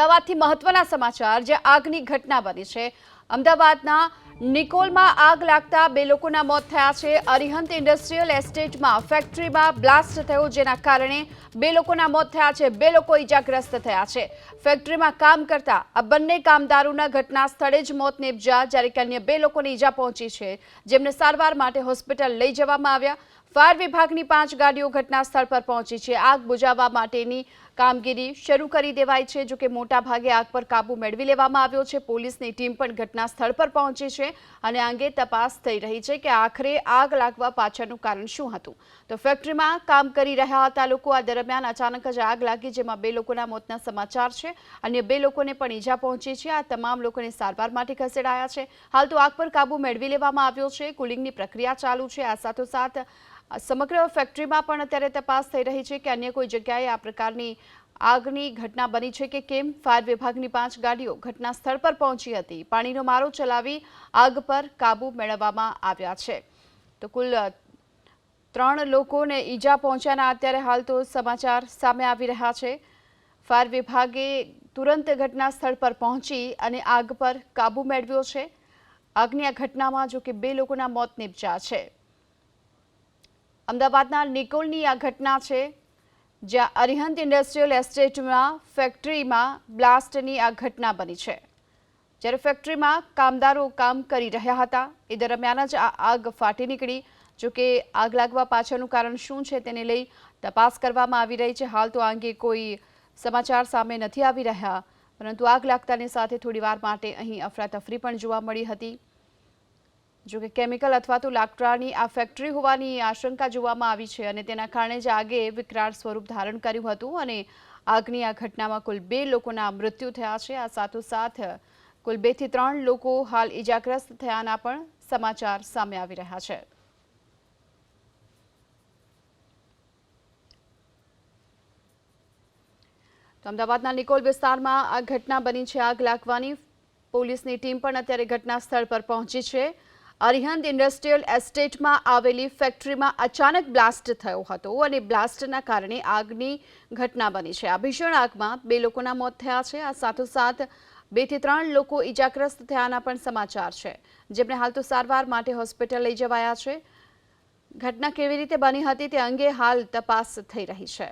અમદાવાદથી મહત્વના સમાચાર જે આગની ઘટના બની છે. અમદાવાદના નિકોલમાં આગ લાગતા બે લોકોના મોત થયા છે. અરિહંત ઇન્ડસ્ટ્રીયલ એસ્ટેટમાં ફેક્ટરીમાં બ્લાસ્ટ થયો જેના કારણે બે લોકોના મોત થયા છે. બે લોકો ઈજાગ્રસ્ત થયા છે. ફેક્ટરીમાં કામ કરતા આ બંને કામદારોના ઘટના સ્થળે જ મોત નિપજ્યા, જ્યારે કે અન્ય બે લોકોને ઈજા પહોંચી છે. જેમને સારવાર માટે હોસ્પિટલ લઈ જવામાં આવ્યા. ફાયર વિભાગની પાંચ ગાડીઓ ઘટના સ્થળ પર પહોંચી છે. આગ બુઝાવવા માટેની કામગીરી શરૂ કરી દેવાઈ છે. જોકે મોટા ભાગે આગ પર કાબુ મેળવી લેવામાં આવ્યો છે. પોલીસની ટીમ પણ ઘટના સ્થળ પર પહોંચી છે અને અંગે તપાસ થઈ રહી છે કે આખરે આગ લાગવા પાછળનું કારણ શું હતું. તો ફેક્ટરીમાં કામ કરી રહ્યા હતા લોકો. આ દરમિયાન અચાનક જ આગ લાગી જેમાં બે લોકોના મોતના સમાચાર છે અને બે લોકોને પણ ઈજા પહોંચી છે. આ તમામ લોકોને સારવાર માટે ખસેડાયા છે. હાલ તો આગ પર કાબુ મેળવી લેવામાં આવ્યો છે. કુલિંગની પ્રક્રિયા ચાલુ છે. આ સાથોસાથ સમગ્ર ફેક્ટરીમાં પણ અત્યારે તપાસ થઈ રહી છે કે અન્ય કોઈ જગ્યાએ આ પ્રકારની આગની ઘટના બની છે કે કેમ? ફાયર વિભાગની પાંચ ગાડીઓ ઘટના સ્થળ પર પહોંચી હતી. પાણીનો મારો ચલાવી આગ પર કાબુ મેળવવામાં આવ્યા છે. તો કુલ ત્રણ લોકોને ઈજા પહોંચ્યાના અત્યારે હાલ તો સમાચાર સામે આવી રહ્યા છે. ફાયર વિભાગે તુરંત ઘટના સ્થળ પર પહોંચી અને આગ પર કાબુ મેળવ્યો છે. આગની આ ઘટનામાં જો કે બે લોકોના મોત નિપજ્યા છે. અમદાવાદના નિકોલની આ ઘટના છે, જ્યાં અરિહંત ઇન્ડસ્ટ્રીયલ એસ્ટેટમાં ફેક્ટરીમાં બ્લાસ્ટની આ ઘટના બની છે. જ્યારે ફેક્ટરીમાં કામદારો કામ કરી રહ્યા હતા, એ દરમિયાન જ આ આગ ફાટી નીકળી. જો કે આગ લાગવા પાછળનું કારણ શું છે તેને લઈ તપાસ કરવામાં આવી રહી છે. હાલ તો આ અંગે કોઈ સમાચાર સામે નથી આવી રહ્યા, પરંતુ આગ લાગતાની સાથે થોડીવાર માટે અહીં અફરાતફરી પણ જોવા મળી હતી. જો કે કેમિકલ અથવા તો લાકડાની આ ફેક્ટરી હોવાની આશંકા જોવામાં આવી છે અને તેના કારણે જ આગે વિકરાળ સ્વરૂપ ધારણ કર્યું હતું અને આગની આ ઘટનામાં કુલ બે લોકોના મૃત્યુ થયા છે. આ સાથોસાથ કુલ બેથી ત્રણ લોકો હાલ ઇજાગ્રસ્ત થયાના પણ સમાચાર સામે આવી રહ્યા છે. અમદાવાદના નિકોલ વિસ્તારમાં આ ઘટના બની છે. આગ લાગવાની પોલીસની ટીમ પણ અત્યારે ઘટના સ્થળ પર પહોંચી છે. અરિહંત ઇન્ડસ્ટ્રીયલ એસ્ટેટમાં આવેલી ફેક્ટરીમાં અચાનક બ્લાસ્ટ થયો હતો અને બ્લાસ્ટના કારણે આગની ઘટના બની છે. આ ભીષણ આગમાં બે લોકોના મોત થયા છે. આ સાથોસાથ બેથી ત્રણ લોકો ઈજાગ્રસ્ત થયાના પણ સમાચાર છે. જેમને હાલ તો સારવાર માટે હોસ્પિટલ લઈ જવાયા છે. ઘટના કેવી રીતે બની હતી તે અંગે હાલ તપાસ થઈ રહી છે.